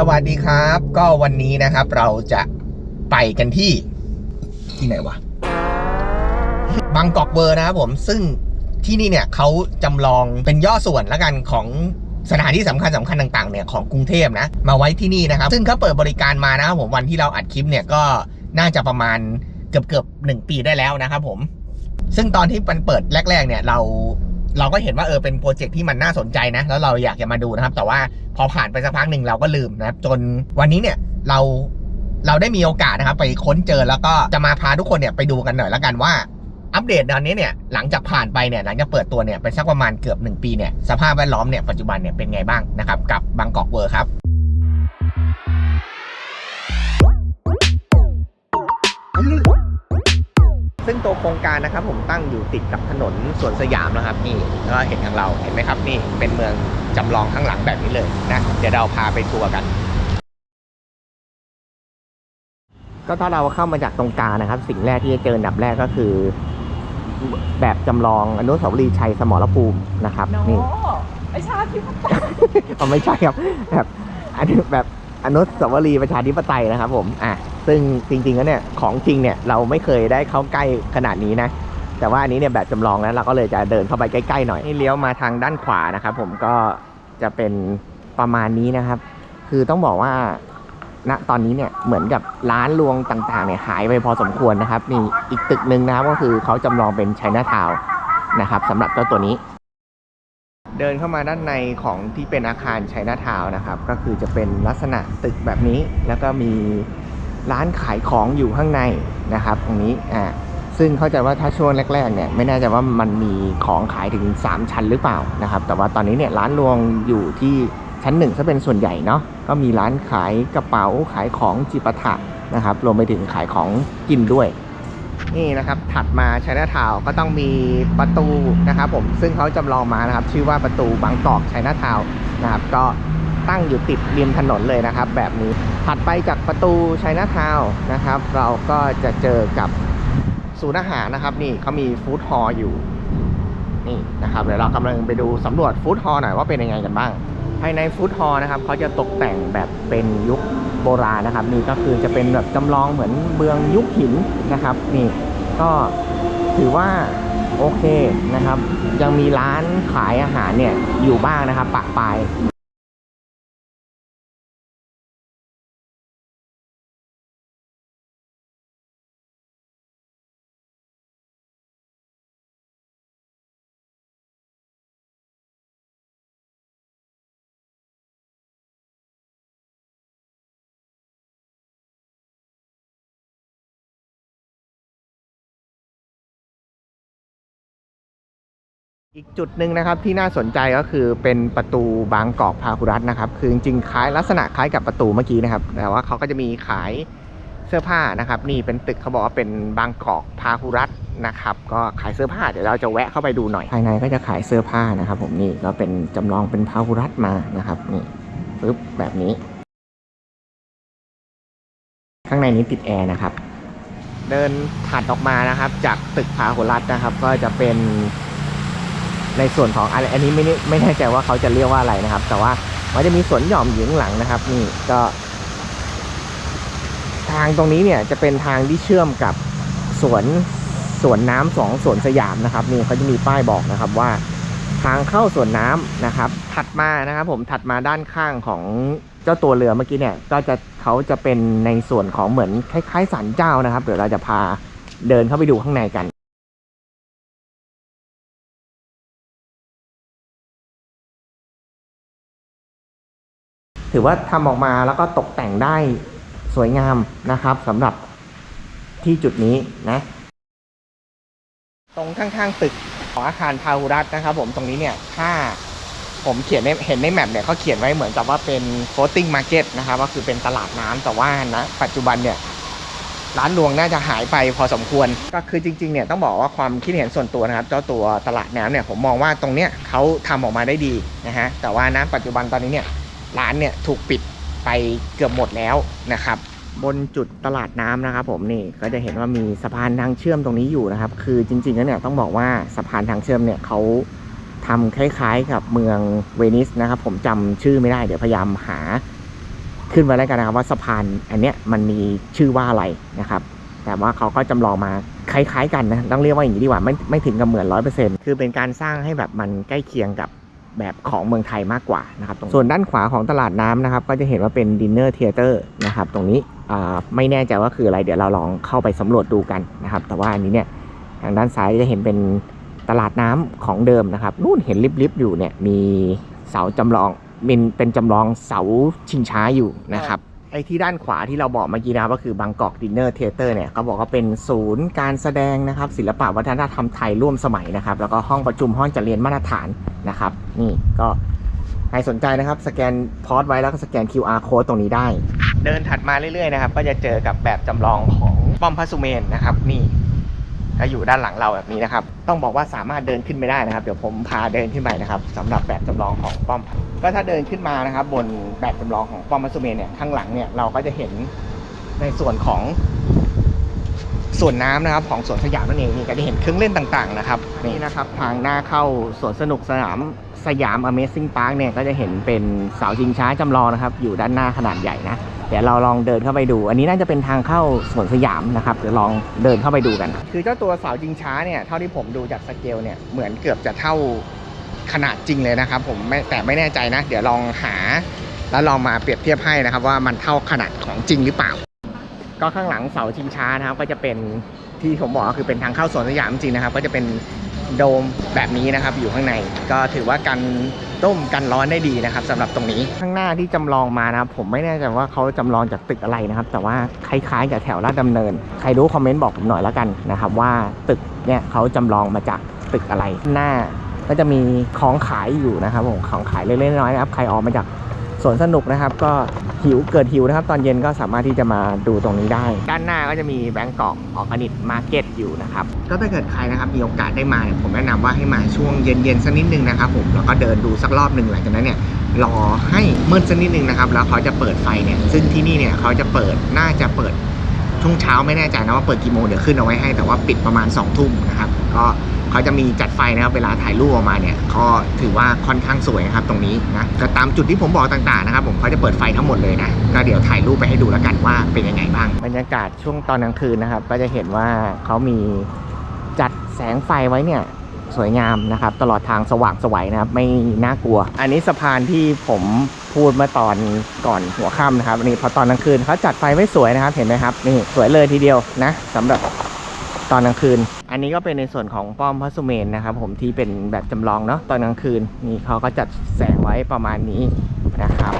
สวัสดีครับ ก็วันนี้นะครับ เราจะไปกันที่ที่ไหนวะบางกอกเวอร์นะครับผมซึ่งที่นี่เนี่ยเขาจำลองเป็นย่อส่วนล้วกันของสถานที่สำคัญสำคัญต่างๆเนี่ยของกรุงเทพนะ มาไว้ที่นี่นะครับ ซึ่งเขาเปิดบริการมานะครับผมวันที่เราอัดคลิปเนี่ยก็น่าจะประมาณเกือบเกือบหนึ่งปีได้แล้วนะครับผม ซึ่งตอนที่มันเปิดแรก ๆ เนี่ยเรา เราก็เห็นว่าเออเป็นโปรเจกต์ที่มันน่าสนใจนะ แล้วเราอยากจะมาดูนะครับ แต่ว่าพอผ่านไปสักพักหนึ่งเราก็ลืมนะครับ จนวันนี้เนี่ยเราเราได้มีโอกาสนะครับไปค้นเจอแล้วก็จะมาพาทุกคนเนี่ยไปดูกันหน่อยแล้วกันว่าอัปเดตตอนนี้เนี่ยหลังจากผ่านไปเนี่ยหลังจากเปิดตัวเนี่ยไปสักประมาณเกือบ 1 ปีเนี่ยสภาพแวดล้อมเนี่ยปัจจุบันเนี่ยเป็นไงบ้างนะครับกับบางกอกเวอร์ครับ ซึ่งตัวโครงการนะครับผมตั้งอยู่ติดกับถนนสวนสยามนะครับนี่ก็เห็นทางเราเห็นไหมครับนี่เป็นเมืองจำลองข้างหลังแบบนี้เลยนะเดี๋ยวเราพาไปทัวร์กัน ก็ถ้าเราเข้ามาจากตรงกลางนะครับ สิ่งแรกที่จะเจออันดับแรกก็คือ แบบจำลองอนุสาวรีย์ชัยสมรภูมินะครับโนนี่ไอชาติปไตยเอาไม่ใช่ครับแบบอันนี้แบบอนุสาวรีย์ประชาธิปไตยนะครับ ผมอะ ซึ่งจริงๆแล้วเนี่ยของจริงเนี่ยเราไม่เคยได้เข้าใกล้ขนาดนี้นะ แต่ว่าอันนี้เนี่ยแบบจำลองนะเราก็เลยจะเดินเข้าไปใกล้ๆหน่อยนี่เลี้ยวมาทางด้านขวานะครับ ผมก็จะเป็นประมาณนี้นะครับ คือต้องบอกว่าณตอนนี้เนี่ยเหมือนกับร้านรวงต่างๆเนี่ยหายไปพอสมควรนะครับนี่อีกตึกหนึ่งนะครับก็คือเขาจำลองเป็นไชน่าทาวน์นะครับสำหรับเจ้าตัวนี้ เดินเข้ามาด้านในของที่เป็นอาคารไชัยนาทาวน์นะครับ ก็คือจะเป็นลักษณะตึกแบบนี้แล้วก็มี ร้านขายของอยู่ข้างในนะครับตรงนี้อ่าซึ่งเข้าใจว่าถ้าช่วงแรกๆเนี่ยไม่แน่ใจว่ามันมีของขายถึง 3 ชั้นหรือเปล่านะครับแต่ว่าตอนนี้เนี่ยร้านรวงอยู่ที่ชั้นหนึ่งซะเป็นส่วนใหญ่เนาะก็มีร้านขายกระเป๋าขายของจิปาถะนะครับรวมไปถึงขายของกินด้วยนี่นะครับถัดมาชัยนาทาวก็ต้องมีประตูนะครับผมซึ่งเขาจำลองมานะครับชื่อว่าประตูบางกอกชัยนาทาวนะครับก็ ตั้งอยู่ติดริมถนนเลยนะครับ แบบนี้ถัดไปจากประตูชัยนาทาวนะครับ เราก็จะเจอกับศูนย์อาหารนะครับ นี่เขามีฟู้ดฮอลล์อยู่นี่นะครับเดี๋ยวเรากำลังไปดูสำรวจฟู้ดฮอลล์หน่อยว่าเป็นยังไงกันบ้าง ภายในฟู้ดฮอลล์นะครับเขาจะตกแต่งแบบเป็นยุคโบราณนะครับ นี่ก็คือจะเป็นแบบจำลองเหมือนเมืองยุคหินนะครับ นี่ก็ถือว่าโอเคนะครับ ยังมีร้านขายอาหารเนี่ยอยู่บ้างนะครับปะปาย อีกจุดหนึ่งนะครับที่น่าสนใจก็คือเป็นประตูบางกอกพาหุรัตนะครับ คือจริงๆคล้ายลักษณะคล้ายกับประตูเมื่อกี้นะครับ แต่ว่าเขาก็จะมีขายเสื้อผ้านะครับ นี่เป็นตึกเขาบอกว่าเป็นบางกอกพาหุรัตนะครับ ก็ขายเสื้อผ้าเดี๋ยวเราจะแวะเข้าไปดูหน่อยภายในก็จะขายเสื้อผ้านะครับ ผมนี่ก็เป็นจำลองเป็นพาหุรัตมานะครับนี่ปึ๊บแบบนี้ ข้างในนี้ติดแอร์นะครับ เดินถัดออกมานะครับ จากตึกพาหุรัตนะครับ ก็จะเป็น ในส่วนของอะไรอันนี้ไม่แน่ไม่แน่ใจว่าเขาจะเรียกว่าอะไรนะครับ แต่ว่ามันจะมีสวนหย่อมอยู่ข้างหลังนะครับ นี่ก็ ทางตรงนี้เนี่ยจะเป็นทางที่เชื่อมกับสวนสวนน้ำสองสวนสยามนะครับ นี่เขาจะมีป้ายบอกนะครับว่าทางเข้าสวนน้ำนะครับ ถัดมานะครับผมถัดมาด้านข้างของเจ้าตัวเรือเมื่อกี้เนี่ยก็จะเขาจะเป็นในส่วนของเหมือนคล้ายๆศาลเจ้านะครับ เดี๋ยวเราจะพาเดินเข้าไปดูข้างในกัน ถือว่าทำออกมาแล้วก็ตกแต่งได้สวยงามนะครับสำหรับที่จุดนี้นะ ตรงข้างๆตึกของอาคารพาหุรัตน์นะครับ ผมตรงนี้เนี่ยถ้าผมเขียนในเห็นในแมปเนี่ยเขาเขียนไว้เหมือนกับว่าเป็น floating market นะครับก็คือเป็นตลาดน้ำแต่ว่านะปัจจุบันเนี่ยร้านรวงน่าจะหายไปพอสมควรก็คือจริงๆเนี่ยต้องบอกว่าความคิดเห็นส่วนตัวนะครับเจ้าตัวตลาดน้ำเนี่ยผมมองว่าตรงเนี้ยเขาทำออกมาได้ดีนะฮะแต่ว่าณปัจจุบันตอนนี้เนี่ย ร้านเนี่ยถูกปิดไปเกือบหมดแล้วนะครับ บนจุดตลาดน้ำนะครับ ผมนี่ก็จะเห็นว่ามีสะพานทางเชื่อมตรงนี้อยู่นะครับ คือจริงๆแล้วเนี่ยต้องบอกว่าสะพานทางเชื่อมเนี่ยเขาทำคล้ายๆกับเมืองเวนิสนะครับ ผมจำชื่อไม่ได้เดี๋ยวพยายามหาขึ้นไว้แล้วกันนะครับ ว่าสะพานอันเนี้ยมันมีชื่อว่าอะไรนะครับ แต่ว่าเขาก็จำลองมาคล้ายๆกันนะต้องเรียกว่าอย่างนี้ดีกว่าไม่ไม่ถึงกับเหมือนร้อยเปอร์เซ็นต์คือเป็นการสร้างให้แบบมันใกล้เคียงกับ แบบของเมืองไทยมากกว่านะครับตรงส่วนด้านขวาของตลาดน้ำนะครับ ก็จะเห็นว่าเป็นดินเนอร์เทเตอร์นะครับตรงนี้ไม่แน่ใจว่าคืออะไรเดี๋ยวเราลองเข้าไปสำรวจดูกันนะครับ แต่ว่าอันนี้เนี่ยทางด้านซ้ายจะเห็นเป็นตลาดน้ำของเดิมนะครับนู่นเห็นลิบๆอยู่เนี่ยมีเสาจำลองเป็นเป็นจำลองเสาชิงช้าอยู่นะครับ อ้ที่ด้านขวาที่เราบอกเมื่อกี้นะครับก็คือบางกอกดินเนอร์เทเตอร์เนี่ยเขาบอกว่าเป็นศูนย์การแสดงนะครับ ศิลปะวัฒนธรรมไทยร่วมสมัยนะครับ แล้วก็ห้องประชุมห้องจัดเรียนมาตรฐานนะครับ นี่ก็ใครสนใจนะครับสแกนพอดไว้แล้วก็สแกน QR code ตรงนี้ได้ เดินถัดมาเรื่อยๆนะครับ ก็จะเจอกับแบบจำลองของป้อมพระสุเมนนะครับ นี่ ก็อยู่ด้านหลังเราแบบนี้นะครับ ต้องบอกว่าสามารถเดินขึ้นไม่ได้นะครับ เดี๋ยวผมพาเดินขึ้นไปนะครับสำหรับแบบจำลองของป้อม ก็ถ้าเดินขึ้นมานะครับ บนแบบจำลองของป้อมมัสเมนเนี่ยข้างหลังเนี่ยเราก็จะเห็นในส่วนของส่วนน้ำนะครับของสวนสยามนั่นเองนี่ก็จะเห็นเครื่องเล่นต่างๆนะครับนี่นะครับทางหน้าเข้าสวนสนุกสนามสยาม Amazing Park เนี่ยก็จะเห็นเป็นเสาชิงช้าจำลองนะครับ อยู่ด้านหน้าขนาดใหญ่นะ เดี๋ยวเราลองเดินเข้าไปดู อันนี้น่าจะเป็นทางเข้าสวนสยามนะครับเดี๋ยวลองเดินเข้าไปดูกัน คือเจ้าตัวเสาชิงช้าเนี่ยเท่าที่ผมดูจากสเกลเนี่ยเหมือนเกือบจะเท่าขนาดจริงเลยนะครับ ผมไม่แต่ไม่แน่ใจนะ เดี๋ยวลองหา แล้วลองมาเปรียบเทียบให้นะครับ ว่ามันเท่าขนาดของจริงหรือเปล่า ก็ข้างหลังเสาชิงช้านะครับ ก็จะเป็นที่ผมบอกก็คือเป็นทางเข้าสวนสยามจริงนะครับ ก็จะเป็นโดมแบบนี้นะครับ อยู่ข้างในก็ถือว่ากัน ต้มกันร้อนได้ดีนะครับสำหรับตรงนี้ข้างหน้าที่จำลองมานะครับ ผมไม่แน่ใจว่าเขาจำลองจากตึกอะไรนะครับ แต่ว่าคล้ายๆกับแถวลาดดำเนิน ใครรู้คอมเมนต์บอกผมหน่อยแล้วกันนะครับ ว่าตึกเนี่ยเขาจำลองมาจากตึกอะไรหน้าก็จะมีของขายอยู่นะครับผมของขายเล็กๆน้อยๆนะครับ ใครออกมาจาก สวนสนุกนะครับ ก็หิวเกิดหิวนะครับ ตอนเย็นก็สามารถที่จะมาดูตรงนี้ได้ ด้านหน้าก็จะมีแบงกอกออร์แกนิกมาร์เก็ตอยู่นะครับ ก็ถ้าเกิดใครนะครับมีโอกาสได้มาเนี่ยผมแนะนำว่าให้มาช่วงเย็นๆสักนิดนึงนะครับผมแล้วก็เดินดูสักรอบหนึ่งหลังจากนั้นเนี่ยรอให้มืดสักนิดนึงนะครับ แล้วเขาจะเปิดไฟเนี่ย ซึ่งที่นี่เนี่ยเขาจะเปิดน่าจะเปิดช่วงเช้าไม่แน่ใจนะว่าเปิดกี่โมงเดี๋ยวขึ้นเอาไว้ให้แต่ว่าปิดประมาณ2องทุ่มนะครับก็ เขาจะมีจัดไฟนะครับเวลาถ่ายรูปออกมาเนี่ยก็ถือว่าค่อนข้างสวยนะครับตรงนี้นะก็ตามจุดที่ผมบอกต่างๆนะครับผมเขาจะเปิดไฟทั้งหมดเลยนะก็เดี๋ยวถ่ายรูปไปให้ดูแล้วกันว่าเป็นยังไงบ้างบรรยากาศช่วงตอนกลางคืนนะครับ ก็จะเห็นว่าเขามีจัดแสงไฟไว้เนี่ยสวยงามนะครับ ตลอดทางสว่างสวัยนะครับ ไม่น่ากลัว อันนี้สะพานที่ผมพูดมื่อตอนก่อนหัวค่ำนะครับอันนี้พอตอนกลางคืนเขาจัดไฟไว้สวยนะครับ เห็นไหมครับนี่สวยเลยทีเดียวนะสำหรับตอนกลางคืน อันนี้ก็เป็นในส่วนของป้อมพระสุเมนนะครับ ผมที่เป็นแบบจำลองเนาะตอนกลางคืนนี่เขาก็จัดแสงไว้ประมาณนี้นะครับ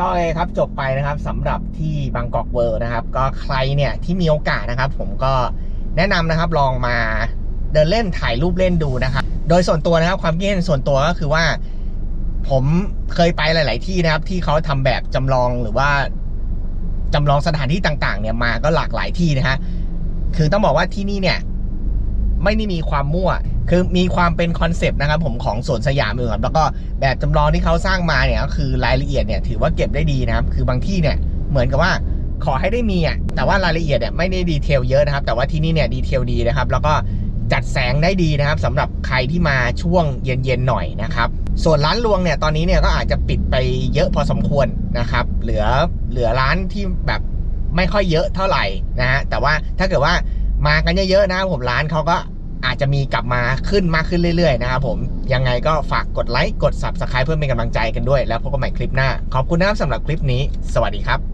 ก็เลยครับจบไปนะครับสำหรับที่บางกอกเวิร์นะครับ ก็ใครเนี่ยที่มีโอกาสนะครับ ผมก็แนะนำนะครับลองมาเดินเล่นถ่ายรูปเล่นดูนะครับ โดยส่วนตัวนะครับความคิดเห็นส่วนตัวก็คือว่า ผมเคยไปหลาย ๆ ที่นะครับ ที่เขาทำแบบจำลองหรือว่า จำลองสถานที่ต่างๆ เนี่ยมาก็หลากหลายที่นะฮะคือต้องบอกว่าที่นี่เนี่ยไม่ได้มีความมั่ว คือมีความเป็นคอนเซปต์นะครับผมของสวนสยามอยู่ครับแล้วก็แบบจำลองที่เขาสร้างมาเนี่ยก็คือรายละเอียดเนี่ยถือว่าเก็บได้ดีนะครับ คือบางที่เนี่ยเหมือนกับว่าขอให้ได้มีอะ แต่ว่ารายละเอียดเนี่ยไม่ได้ดีเทลเยอะนะครับ แต่ว่าที่นี่เนี่ยดีเทลดีนะครับ แล้วก็ จัดแสงได้ดีนะครับสำหรับใครที่มาช่วงเย็นๆหน่อยนะครับ ส่วนร้านรวงเนี่ยตอนนี้เนี่ยก็อาจจะปิดไปเยอะพอสมควรนะครับ เหลือเหลือร้านที่แบบไม่ค่อยเยอะเท่าไหร่นะฮะแต่ว่าถ้าเกิดว่ามากันเยอะๆนะผมร้านเขาก็อาจจะมีกลับมาขึ้นมากขึ้นเรื่อยๆนะครับผมยังไงก็ฝากกดไลค์กด Subscribe เพื่อเป็นกำลังใจกันด้วย แล้วพบกันใหม่คลิปหน้า ขอบคุณนะครับสำหรับคลิปนี้ สวัสดีครับ